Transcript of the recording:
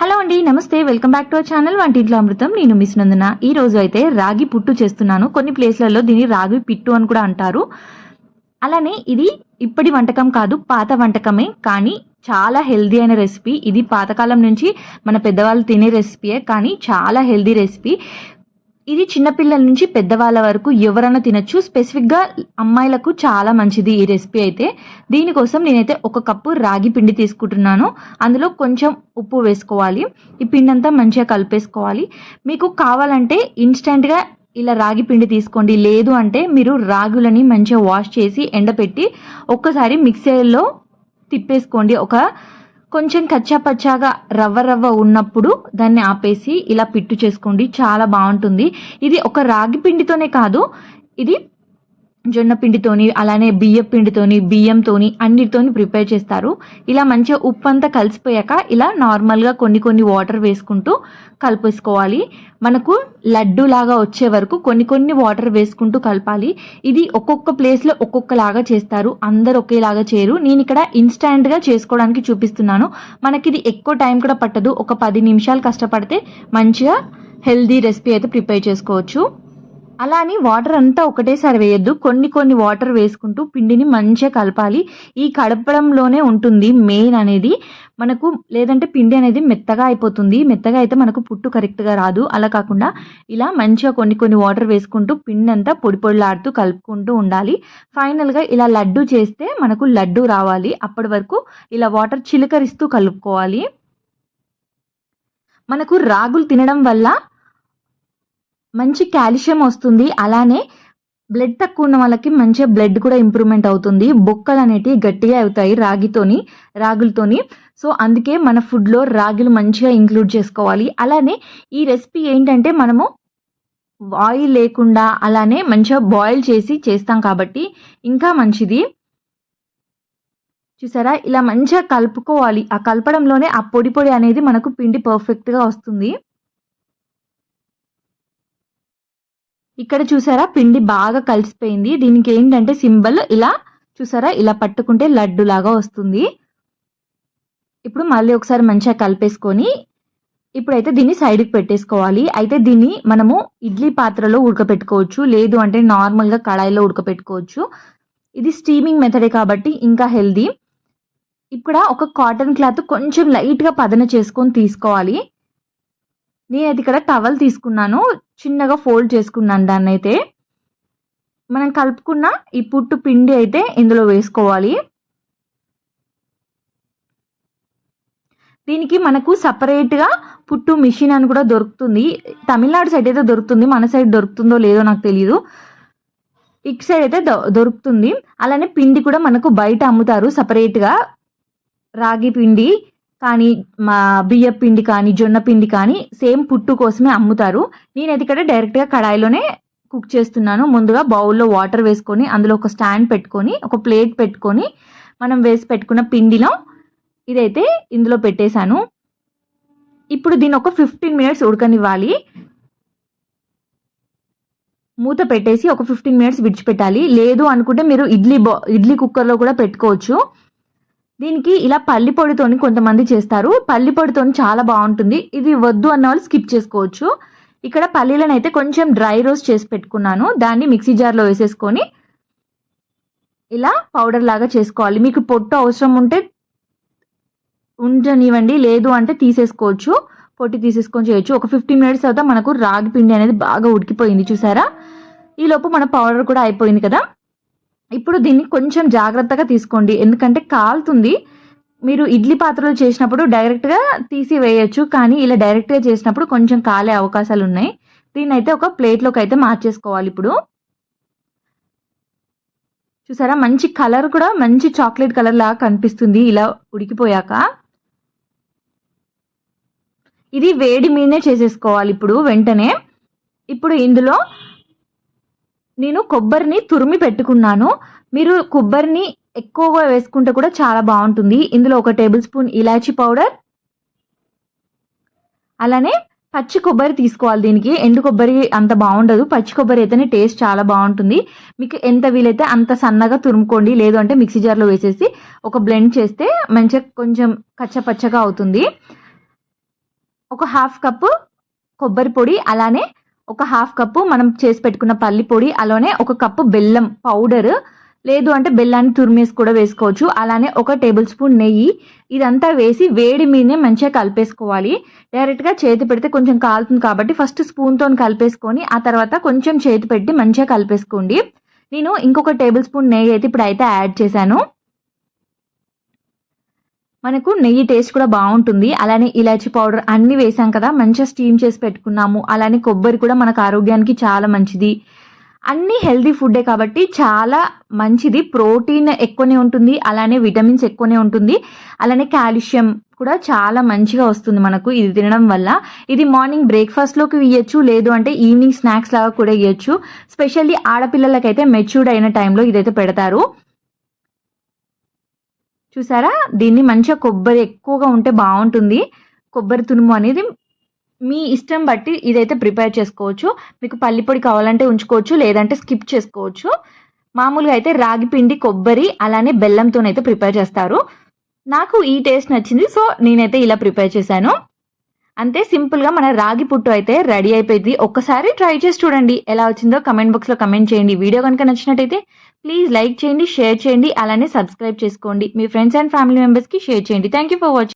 Hello అండి నమస్తే welcome back to our channel. వంటింట్లో అమృతం నేను మిస్ నందన. ఈ రోజు అయితే రాగి పుట్టు చేస్తున్నాను. కొన్ని ప్లేస్లలో దీన్ని రాగి పిట్టు అని కూడా అంటారు. అలానే ఇది ఇప్పటి వంటకం కాదు పాత వంటకమే. కానీ చాలా హెల్దీ అయిన రెసిపీ. ఇది పాతకాలం నుంచి మన పెద్దవాళ్ళు తినే రెసిపీయే. కానీ చాలా హెల్దీ రెసిపీ. ఇది చిన్నపిల్లల నుంచి పెద్దవాళ్ళ వరకు ఎవరైనా తినచ్చు. స్పెసిఫిక్గా అమ్మాయిలకు చాలా మంచిది ఈ రెసిపీ అయితే. దీనికోసం నేనైతే ఒక కప్పు రాగి పిండి తీసుకుంటున్నాను. అందులో కొంచెం ఉప్పు వేసుకోవాలి. ఈ పిండి అంతా మంచిగా కలిపేసుకోవాలి. మీకు కావాలంటే ఇన్స్టెంట్గా ఇలా రాగి పిండి తీసుకోండి. లేదు అంటే మీరు రాగులని మంచిగా వాష్ చేసి ఎండపెట్టి ఒక్కసారి మిక్సీలో తిప్పేసుకోండి. ఒక కొంచెం కచ్చా పచ్చాగా రవ్వ రవ్వ ఉన్నప్పుడు దాన్ని ఆపేసి ఇలా పిట్టు చేసుకోండి. చాలా బాగుంటుంది. ఇది ఒక రాగి పిండితోనే కాదు. ఇది జొన్న పిండితోని అలానే బియ్య పిండితోని బియ్యంతోని అన్నిటితోని ప్రిపేర్ చేస్తారు. ఇలా మంచిగా ఉప్పు అంతా కలిసిపోయాక ఇలా నార్మల్గా కొన్ని కొన్ని వాటర్ వేసుకుంటూ కలిపేసుకోవాలి. మనకు లడ్డు లాగా వచ్చే వరకు కొన్ని కొన్ని వాటర్ వేసుకుంటూ కలపాలి. ఇది ఒక్కొక్క ప్లేస్లో ఒక్కొక్కలాగా చేస్తారు. అందరు ఒకేలాగా చేయరు. నేను ఇక్కడ ఇన్స్టాంట్గా చేసుకోవడానికి చూపిస్తున్నాను. మనకి ఇది ఎక్కువ టైం కూడా పట్టదు. ఒక పది నిమిషాలు కష్టపడితే మంచిగా హెల్దీ రెసిపీ అయితే ప్రిపేర్ చేసుకోవచ్చు. అలా అని వాటర్ అంతా ఒకటేసారి వేయొద్దు. కొన్ని కొన్ని వాటర్ వేసుకుంటూ పిండిని మంచిగా కలపాలి. ఈ కలపడంలోనే ఉంటుంది మెయిన్ అనేది. మనకు లేదంటే పిండి అనేది మెత్తగా అయిపోతుంది. మెత్తగా అయితే మనకు పుట్టు కరెక్ట్గా రాదు. అలా కాకుండా ఇలా మంచిగా కొన్ని కొన్ని వాటర్ వేసుకుంటూ పిండి అంతా పొడి పొడిలాడుతూ కలుపుకుంటూ ఉండాలి. ఫైనల్గా ఇలా లడ్డు చేస్తే మనకు లడ్డు రావాలి. అప్పటి వరకు ఇలా వాటర్ చిలకరిస్తూ కలుపుకోవాలి. మనకు రాగులు తినడం వల్ల మంచి కాల్షియం వస్తుంది. అలానే బ్లడ్ తక్కువ ఉన్న వాళ్ళకి మంచిగా బ్లడ్ కూడా ఇంప్రూవ్మెంట్ అవుతుంది. బొక్కలు అనేటివి గట్టిగా అవుతాయి రాగితోని రాగులతోని. సో అందుకే మన ఫుడ్లో రాగులు మంచిగా ఇంక్లూడ్ చేసుకోవాలి. అలానే ఈ రెసిపీ ఏంటంటే మనము ఆయిల్ లేకుండా అలానే మంచిగా బాయిల్ చేసి చేస్తాం కాబట్టి ఇంకా మంచిది. చూసారా? ఇలా మంచిగా కలుపుకోవాలి. ఆ కలపడంలోనే ఆ పొడి పొడి అనేది మనకు పిండి పర్ఫెక్ట్గా వస్తుంది. ఇక్కడ చూసారా? పిండి బాగా కలిసిపోయింది. దీనికి ఏంటంటే సింబల్ ఇలా చూసారా? ఇలా పట్టుకుంటే లడ్డు లాగా వస్తుంది. ఇప్పుడు మళ్ళీ ఒకసారి మంచిగా కలిపేసుకొని ఇప్పుడైతే దీన్ని సైడ్కి పెట్టేసుకోవాలి. అయితే దీన్ని మనము ఇడ్లీ పాత్రలో ఉడకపెట్టుకోవచ్చు. లేదు అంటే నార్మల్గా కడాయిలో ఉడకపెట్టుకోవచ్చు. ఇది స్టీమింగ్ మెథడే కాబట్టి ఇంకా హెల్దీ. ఇక్కడ ఒక కాటన్ క్లాత్ కొంచెం లైట్గా పదన చేసుకొని తీసుకోవాలి. నేనైతే ఇక్కడ టవల్ తీసుకున్నాను. చిన్నగా ఫోల్డ్ చేసుకున్నాను దాన్ని అయితే. మనం కలుపుకున్న ఈ పుట్టు పిండి అయితే ఇందులో వేసుకోవాలి. దీనికి మనకు సపరేట్గా పుట్టు మిషన్ అని కూడా దొరుకుతుంది. తమిళనాడు సైడ్ అయితే దొరుకుతుంది. మన సైడ్ దొరుకుతుందో లేదో నాకు తెలియదు ఇటు సైడ్ అయితే దొరుకుతుంది. అలానే పిండి కూడా మనకు బయట అమ్ముతారు సపరేట్గా రాగి పిండి కానీ మా బియ్య పిండి కానీ జొన్న పిండి కానీ సేమ్ పుట్టు కోసమే అమ్ముతారు. నేనైతే ఇక్కడ డైరెక్ట్గా కడాయిలోనే కుక్ చేస్తున్నాను. ముందుగా బౌల్లో వాటర్ వేసుకొని అందులో ఒక స్టాండ్ పెట్టుకొని ఒక ప్లేట్ పెట్టుకొని మనం వేసి పెట్టుకున్న పిండిలో ఇదైతే ఇందులో పెట్టేశాను. ఇప్పుడు దీన్ని ఒక ఫిఫ్టీన్ మినిట్స్ ఉడకనివ్వాలి. మూత పెట్టేసి ఒక ఫిఫ్టీన్ మినిట్స్ విడిచిపెట్టాలి. లేదు అనుకుంటే మీరు ఇడ్లీ బా ఇడ్లీ కుక్కర్లో కూడా పెట్టుకోవచ్చు. దీనికి ఇలా పల్లి పొడితోని కొంతమంది చేస్తారు. పల్లి పొడితోని చాలా బాగుంటుంది. ఇది వద్దు అన్న వాళ్ళు స్కిప్ చేసుకోవచ్చు. ఇక్కడ పల్లీలను అయితే కొంచెం డ్రై రోస్ట్ చేసి పెట్టుకున్నాను. దాన్ని మిక్సీ జార్లో వేసేసుకొని ఇలా పౌడర్ లాగా చేసుకోవాలి. మీకు పొట్టు అవసరం ఉంటే ఉండనివ్వండి. లేదు అంటే తీసేసుకోవచ్చు. పొట్టి తీసేసుకొని చేయొచ్చు. ఒక ఫిఫ్టీన్ మినిట్స్ తర్వాత మనకు రాగి పిండి అనేది బాగా ఉడికిపోయింది. చూసారా? ఈలోపు మన పౌడర్ కూడా అయిపోయింది కదా? ఇప్పుడు దీన్ని కొంచెం జాగ్రత్తగా తీసుకోండి. ఎందుకంటే కాలుతుంది. మీరు ఇడ్లీ పాత్రలో చేసినప్పుడు డైరెక్ట్గా తీసి వేయచ్చు కానీ ఇలా డైరెక్ట్గా చేసినప్పుడు కొంచెం కాలే అవకాశాలు ఉన్నాయి. దీన్ని అయితే ఒక ప్లేట్లోకి అయితే మార్చేసుకోవాలి ఇప్పుడు. చూసారా? మంచి కలర్ కూడా మంచి చాక్లెట్ కలర్ లాగా కనిపిస్తుంది. ఇలా ఉడికిపోయాక. ఇది వేడి మీదనే చేసేసుకోవాలి ఇప్పుడు వెంటనే. ఇప్పుడు ఇందులో నేను కొబ్బరిని తురిమి పెట్టుకున్నాను. మీరు కొబ్బరిని ఎక్కువగా వేసుకుంటే కూడా చాలా బాగుంటుంది. ఇందులో ఒక టేబుల్ స్పూన్ ఇలాచీ పౌడర్. అలానే పచ్చి కొబ్బరి తీసుకోవాలి దీనికి. ఎండు కొబ్బరి అంత బాగుండదు. పచ్చి కొబ్బరి అయితేనే టేస్ట్ చాలా బాగుంటుంది. మీకు ఎంత వీలైతే అంత సన్నగా తురుముకోండి. లేదు అంటే మిక్సీ జార్లో వేసేసి ఒక బ్లెండ్ చేస్తే మంచిగా కొంచెం కచ్చపచ్చగా అవుతుంది. ఒక హాఫ్ కప్పు కొబ్బరి పొడి అలానే ఒక హాఫ్ కప్పు మనం చేసి పెట్టుకున్న పల్లి పొడి అలానే ఒక కప్పు బెల్లం పౌడర్ లేదు అంటే బెల్లాన్ని తురిమేసి కూడా వేసుకోవచ్చు. అలానే ఒక టేబుల్ స్పూన్ నెయ్యి ఇదంతా వేసి వేడి మీదనే మంచిగా కలిపేసుకోవాలి. డైరెక్ట్గా చేతి పెడితే కొంచెం కాలుతుంది కాబట్టి ఫస్ట్ స్పూన్తో కలిపేసుకొని ఆ తర్వాత కొంచెం చేతి పెట్టి మంచిగా కలిపేసుకోండి. నేను ఇంకొక టేబుల్ స్పూన్ నెయ్యి అయితే ఇప్పుడు అయితే యాడ్ చేశాను. మనకు నెయ్యి టేస్ట్ కూడా బాగుంటుంది. అలానే ఇలాచి పౌడర్ అన్నీ వేసాం కదా మంచిగా స్టీమ్ చేసి పెట్టుకున్నాము. అలానే కొబ్బరి కూడా మనకు ఆరోగ్యానికి చాలా మంచిది. అన్ని హెల్దీ ఫుడ్డే కాబట్టి చాలా మంచిది. ప్రోటీన్ ఎక్కువనే ఉంటుంది అలానే విటమిన్స్ ఎక్కువనే ఉంటుంది. అలానే కాల్షియం కూడా చాలా మంచిగా వస్తుంది మనకు ఇది తినడం వల్ల. ఇది మార్నింగ్ బ్రేక్ఫాస్ట్లోకి ఇవ్వచ్చు లేదు అంటే ఈవినింగ్ స్నాక్స్ లాగా కూడా ఇవ్వచ్చు స్పెషల్లీ ఆడపిల్లలకైతే మెచ్యూర్డ్ అయిన టైంలో ఇదైతే పెడతారు. చూసారా? దీన్ని మంచిగా కొబ్బరి ఎక్కువగా ఉంటే బాగుంటుంది. కొబ్బరి తురుము అనేది మీ ఇష్టం బట్టి ఇదైతే ప్రిపేర్ చేసుకోవచ్చు. మీకు పల్లి పొడి కావాలంటే ఉంచుకోవచ్చు లేదంటే స్కిప్ చేసుకోవచ్చు. మామూలుగా అయితే రాగి పిండి కొబ్బరి అలానే బెల్లంతోనైతే ప్రిపేర్ చేస్తారు. నాకు ఈ టేస్ట్ నచ్చింది సో నేనైతే ఇలా ప్రిపేర్ చేశాను. అంతే సింపుల్గా మన రాగి పుట్టు అయితే రెడీ అయిపోయింది. ఒక్కసారి ట్రై చేసి చూడండి ఎలా వచ్చిందో. కమెంట్ బాక్స్లో కమెంట్ చేయండి. వీడియో కనుక నచ్చినట్టయితే ప్లీజ్ లైక్ చేయండి షేర్ చేయండి అలానే సబ్స్క్రైబ్ చేసుకోండి. మీ ఫ్రెండ్స్ అండ్ ఫ్యామిలీ మెంబర్స్కి షేర్ చేయండి. Thank you for watching